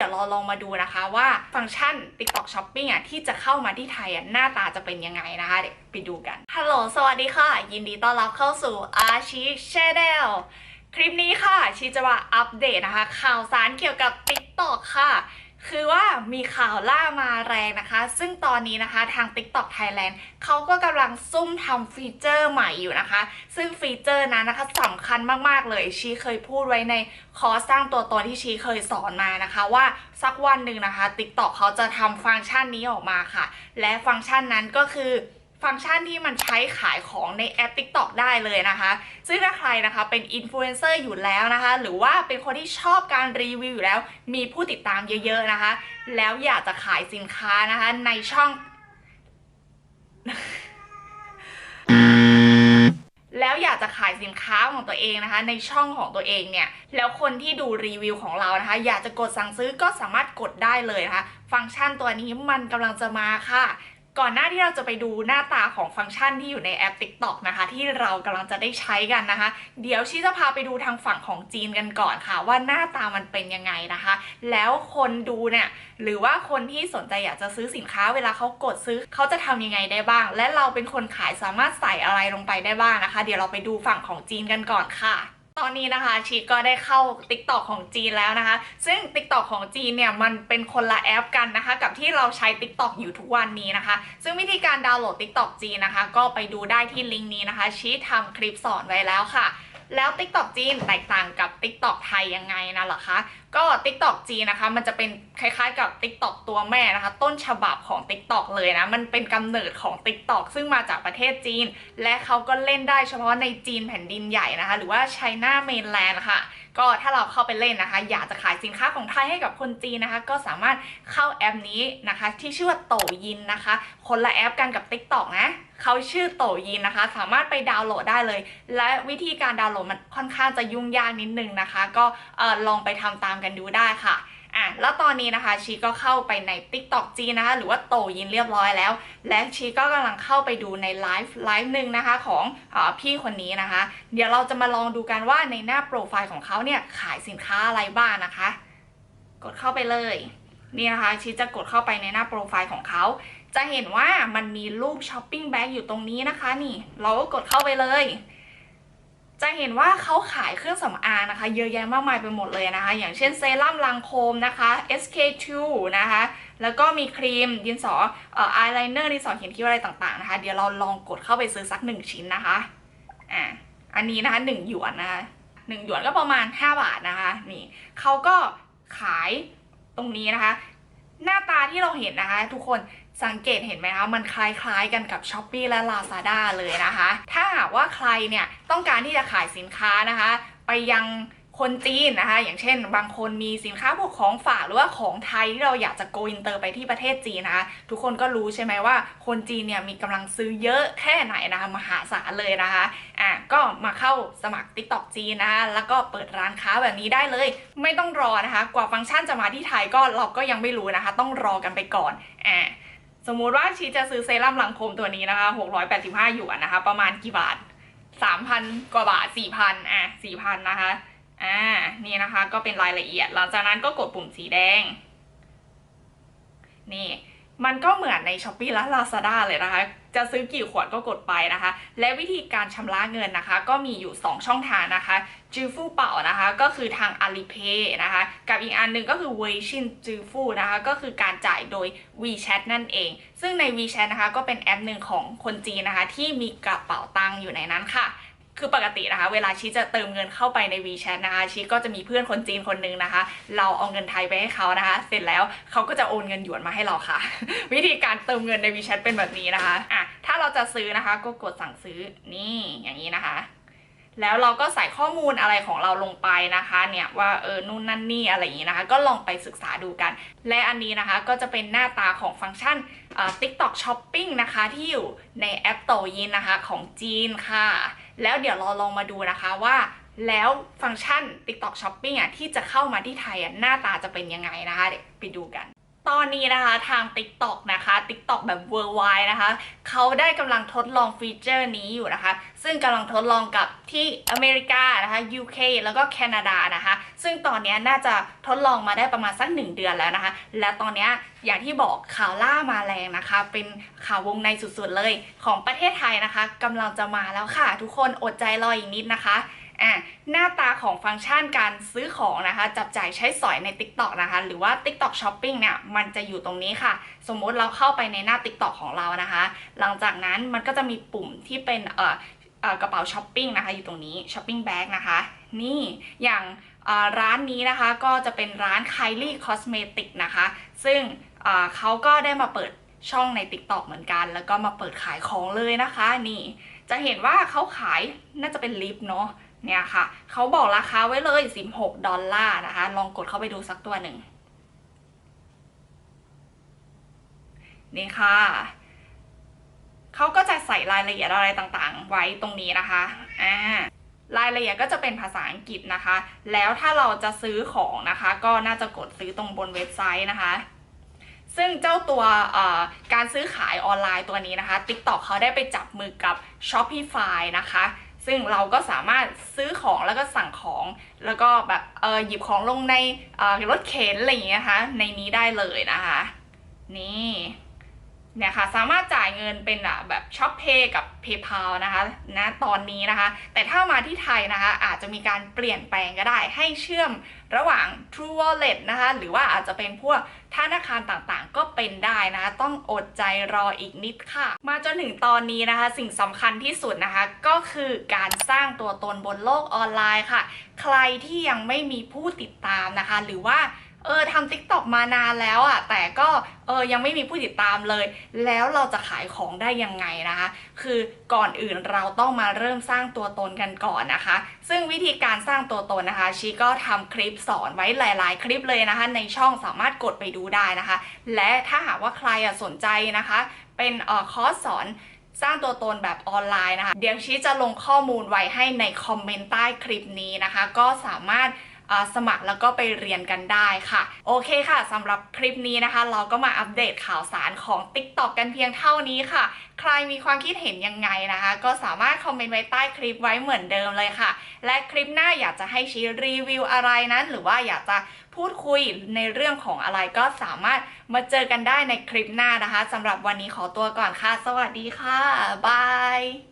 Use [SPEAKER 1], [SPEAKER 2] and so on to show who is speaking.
[SPEAKER 1] เดี๋ยวเราลองมาดูนะคะว่าฟังก์ชัน TikTok Shopping อะที่จะเข้ามาที่ไทยอะหน้าตาจะเป็นยังไงนะคะเดี๋ยวไปดูกัน ฮัลโหล สวัสดีค่ะ ยินดีต้อนรับเข้าสู่อาชีชเดลคลิปนี้ค่ะชีจะมาอัปเดตนะคะ ข่าวสารเกี่ยวกับ TikTok ค่ะ คือว่ามีข่าวล่ามาแรงนะคะ ซึ่งตอนนี้นะคะทาง TikTok Thailand เขาก็กำลังซุ่มทำฟีเจอร์ใหม่อยู่นะคะ ซึ่งฟีเจอร์นั้นนะคะสำคัญมากๆเลยชีเคยพูดไว้ในคอร์สสร้างตัวตนที่ชีเคยสอนมานะคะ ว่าสักวันหนึ่งนะคะ TikTok เขาจะทำฟังก์ชันนี้ออกมาค่ะ และฟังก์ชันนั้นก็คือ ฟังก์ชันที่มันใช้ขายของในแอป TikTok ได้เลยนะคะ ซึ่งถ้าใครนะคะเป็นอินฟลูเอนเซอร์อยู่แล้วนะคะ หรือว่าเป็นคนที่ชอบการรีวิวอยู่แล้ว มีผู้ติดตามเยอะๆนะคะ แล้วอยากจะขายสินค้านะคะในช่อง แล้วอยากจะขายสินค้าของตัวเองนะคะ ในช่องของตัวเองเนี่ย แล้วคนที่ดูรีวิวของเรานะคะ อยากจะกดสั่งซื้อก็สามารถกดได้เลยนะคะ ฟังก์ชันตัวนี้มันกำลังจะมาค่ะ ก่อนหน้าที่เราจะไปดูหน้าตาของฟังก์ชันที่อยู่ในแอป TikTok นะคะ ที่เรากำลังจะได้ใช้กันนะคะ เดี๋ยวชีจะพาไปดูทางฝั่งของจีนกันก่อนค่ะ ว่าหน้าตามันเป็นยังไงนะคะ แล้วคนดูเนี่ยหรือว่าคนที่สนใจอยากจะซื้อสินค้าเวลาเขากดซื้อเขาจะทำยังไงได้บ้าง และเราเป็นคนขายสามารถใส่อะไรลงไปได้บ้างนะคะ เดี๋ยวเราไปดูฝั่งของจีนกันก่อนค่ะ ตอนนี้นะคะชีก็ได้เข้า TikTok ของจีนแล้วนะคะ ซึ่ง TikTok ของจีนเนี่ยมันเป็นคนละแอปกันนะคะ กับที่เราใช้ TikTok อยู่ทุกวันนี้นะคะ ซึ่งวิธีการดาวน์โหลด TikTok จีนนะคะ ก็ไปดูได้ที่ลิงก์นี้นะคะชีทำคลิปสอนไว้แล้วค่ะ แล้ว TikTok จีนแตกต่างกับ TikTok ไทยยังไงนะเหรอคะก็ TikTok จีนนะคะ มันจะเป็นคล้ายๆ กับ TikTok ตัวแม่นะคะ ต้นฉบับของ TikTok เลยนะ มันเป็นกำเนิดของ TikTok ซึ่งมาจากประเทศจีน และเขาก็เล่นได้เฉพาะในจีนแผ่นดินใหญ่นะคะ หรือว่าไชน่าเมนแลนด์ค่ะก็ถ้าเราเข้าไปเล่นนะคะ อยากจะขายสินค้าของไทยให้กับคนจีนนะคะ ก็สามารถเข้าแอปนี้นะคะ ที่ชื่อว่าโตยินนะคะ คนละแอปกันกับ TikTok นะเขาชื่อโตยินนะคะ สามารถไปดาวน์โหลดได้เลย และวิธีการดาวน์โหลดมันค่อนข้างจะยุ่งยากนิดนึงนะคะ ก็ออลองไปทำตามกันดูได้ค่ะอะแล้วตอนนี้นะคะชีก็เข้าไปใน TikTok จีนะคะ หรือว่าโตยินเรียบร้อยแล้ว และชีก็กำลังเข้าไปดูในไลฟ์ไลฟ์หนึ่งนะคะของอพี่คนนี้นะคะ เดี๋ยวเราจะมาลองดูกันว่าในหน้าโปรไฟล์ของเขาเนี่ยขายสินค้าอะไรบ้างนะคะ กดเข้าไปเลยนี่นะคะชีจะกดเข้าไปในหน้าโปรไฟล์ของเขา จะเห็นว่ามันมีรูปช้อปปิ้งแบ็กอยู่ตรงนี้นะคะ นี่ เราก็กดเข้าไปเลย จะเห็นว่าเขาขายเครื่องสำอางนะคะ เยอะแยะมากมายไปหมดเลยนะคะ อย่างเช่นเซรั่มลังโคมนะคะ SK2 นะคะ แล้วก็มีครีมดินสอเอ่ออายไลเนอร์ดินสอเขียนคิ้วอะไรต่างๆนะคะ เดี๋ยวเราลองกดเข้าไปซื้อสักหนึ่งชิ้นนะคะอะอันนี้นะคะหนึ่งหยวนนะคะหนึ่งหยวนก็ประมาณ 5 บาทนะคะนี่เขาก็ขายตรงนี้นะคะ หน้าตาที่เราเห็นนะคะ ทุกคน สังเกตเห็นไหมคะ มันคล้ายๆกันกับ s h อ p e e และ Lazada เลยนะคะ ถ้าหากว่าใครเนี่ยต้องการที่จะขายสินค้านะคะ ไปยังคนจีนนะคะ อย่างเช่น บางคนมีสินค้าพวกของฝากหรือว่าของไทยที่เราอยากจะโกอินเตอร์ไปที่ประเทศจีนนะคะ ทุกคนก็รู้ใช่ไหมว่า คนจีนเนี่ยมีกำลังซื้อเยอะแค่ไหนนะคะมหาศาลเลยนะคะอะก็มาเข้าสมัคร TikTok จีนนะคะแล้วก็เปิดร้านค้าแบบนี้ได้เลย ไม่ต้องรอนะคะ กว่าฟังก์ชันจะมาที่ไทยก็เราก็ยังไม่รู้นะคะ ต้องรอกันไปก่อนอะ สมมุติว่าชีจะซื้อเซรั่มหลังโคมตัวนี้นะคะ685หยวนนะคะ ประมาณกี่บาท 3,000 กว่าบาท 4,000 อะ 4,000 นะคะ อ่า นี่นะคะก็เป็นรายละเอียด หลังจากนั้นก็กดปุ่มสีแดง นี่ มันก็เหมือนใน s h อ p e e และ Lazada เลยนะคะ จะซื้อกี่ขวดก็กดไปนะคะ และวิธีการชำระเงินนะคะ ก็มีอยู่ 2 ช่องทางนะคะจือฟู่เป่านะคะ ก็คือทาง Alipay นะคะ กับอีกอันหนึ่งก็คือ Weixin จือฟู่นะคะ ก็คือการจ่ายโดย WeChat นั่นเอง ซึ่งใน WeChat นะคะ ก็เป็นแอปหนึ่งของคนจีนนะคะ ที่มีกระเป๋าตังค์อยู่ในนั้นค่ะ คือปกตินะคะ เวลาชีจะเติมเงินเข้าไปใน WeChat นะคะชีก็จะมีเพื่อนคนจีนคนหนึงนะคะ เราเอาเงินไทยไปให้เขานะคะ เสร็จแล้วเขาก็จะโอนเงินหยวนมาให้เราค่ะ วิธีการเติมเงินใน WeChat เป็นแบบนี้นะคะอะถ้าเราจะซื้อนะคะก็กดสั่งซื้อนี่อย่างนี้นะคะ แล้วเราก็ใส่ข้อมูลอะไรของเราลงไปนะคะเนี่ยว่าเออนู่นนั่นนี่อะไรอย่างนี้นะคะ ก็ลองไปศึกษาดูกัน และอันนี้นะคะก็จะเป็นหน้าตาของฟังก์ชันเอ่อ TikTok Shopping นะคะที่อยู่ในแอปโตยินนะคะของจีนค่ะ แล้วเดี๋ยวเราลองมาดูนะคะว่าแล้วฟังก์ชัน TikTok Shopping อะที่จะเข้ามาที่ไทยอะหน้าตาจะเป็นยังไงนะคะเดี๋ยวไปดูกัน ตอนนี้นะคะทาง TikTok นะคะ TikTok แบบ worldwide นะคะเขาได้กำลังทดลองฟีเจอร์นี้อยู่นะคะ ซึ่งกำลังทดลองกับที่อเมริกานะคะ UK แล้วก็แคนาดานะคะ ซึ่งตอนนี้น่าจะทดลองมาได้ประมาณสักหนึ่งเดือนแล้วนะคะ และตอนนี้อย่างที่บอกข่าวล่ามาแรงนะคะ เป็นข่าววงในสุดๆเลยของประเทศไทยนะคะกำลังจะมาแล้วค่ะ ทุกคนอดใจรออีกนิดนะคะ อะหน้าตาของฟังก์ชันการซื้อของนะคะ จับจ่ายใช้สอยใน TikTok นะคะ หรือว่า TikTok Shopping เนี่ยมันจะอยู่ตรงนี้ค่ะ สมมติเราเข้าไปในหน้า TikTok ของเรานะคะ หลังจากนั้นมันก็จะมีปุ่มที่เป็นเอ่อกระเป๋าช้อปปิ้งนะคะอยู่ตรงนี้ Shopping Bag นะคะนี่อย่างร้านนี้นะคะก็จะเป็นร้าน Kylie Cosmetic นะคะ ซึ่งเอ่อเขาก็ได้มาเปิดช่องใน TikTok เหมือนกัน แล้วก็มาเปิดขายของเลยนะคะ นี่จะเห็นว่าเขาขายน่าจะเป็นลิปเนาะ เนี่ยค่ะ เขาบอกราคาไว้เลย 16 ดอลลาร์นะคะ ลองกดเข้าไปดูสักตัวหนึ่ง นี่ค่ะ เขาก็จะใส่รายละเอียดอะไรต่างๆ ไว้ตรงนี้นะคะ อ่ารายละเอียดก็จะเป็นภาษาอังกฤษนะคะ แล้วถ้าเราจะซื้อของนะคะ ก็น่าจะกดซื้อตรงบนเว็บไซต์นะคะ ซึ่งเจ้าตัวการซื้อขายออนไลน์ตัวนี้นะคะ TikTok เขาได้ไปจับมือกับ Shopify นะคะ ซึ่งเราก็สามารถซื้อของแล้วก็สั่งของ แล้วก็แบบเออหยิบของลงในรถเข็นอะไรอย่างเงี้ยนะคะในนี้ได้เลยนะคะ นี่ เนี่ยค่ะสามารถจ่ายเงินเป็นแบบช็อปเพย์กับ PayPal นะคะณตอนนี้นะคะ แต่ถ้ามาที่ไทยนะคะอาจจะมีการเปลี่ยนแปลงก็ได้ให้เชื่อมระหว่าง True Wallet นะคะหรือว่าอาจจะเป็นพวกธนาคารต่างๆ ก็เป็นได้นะคะต้องอดใจรออีกนิดค่ะ มาจนถึงตอนนี้นะคะ สิ่งสำคัญที่สุดนะคะ ก็คือการสร้างตัวตนบนโลกออนไลน์ค่ะ ใครที่ยังไม่มีผู้ติดตามนะคะ หรือว่า เออทำ TikTok มานานแล้วอะ่ะแต่ก็เออยังไม่มีผู้ติดตามเลย แล้วเราจะขายของได้ยังไงนะคะ คือก่อนอื่นเราต้องมาเริ่มสร้างตัวตนกันก่อนนะคะ ซึ่งวิธีการสร้างตัวตนนะคะชีก็ทำคลิปสอนไว้หลาย ๆ คลิปเลยนะคะ ในช่องสามารถกดไปดูได้นะคะ และถ้าหากว่าใครอะสนใจนะคะ เป็นเอ่อคอร์สสอนสร้างตัวตนแบบออนไลน์นะคะ เดี๋ยวชีจะลงข้อมูลไว้ให้ในคอมเมนต์ใต้คลิปนี้นะคะ ก็สามารถ สมัครแล้วก็ไปเรียนกันได้ค่ะ โอเคค่ะสำหรับคลิปนี้นะคะ เราก็มาอัปเดตข่าวสารของ TikTok กันเพียงเท่านี้ค่ะ ใครมีความคิดเห็นยังไงนะคะ ก็สามารถคอมเมนต์ไว้ใต้คลิปไว้เหมือนเดิมเลยค่ะ และคลิปหน้าอยากจะให้ชี้รีวิวอะไรนั้น หรือว่าอยากจะพูดคุยในเรื่องของอะไรก็สามารถมาเจอกันได้ในคลิปหน้านะคะสำหรับวันนี้ขอตัวก่อนค่ะ สวัสดีค่ะบาย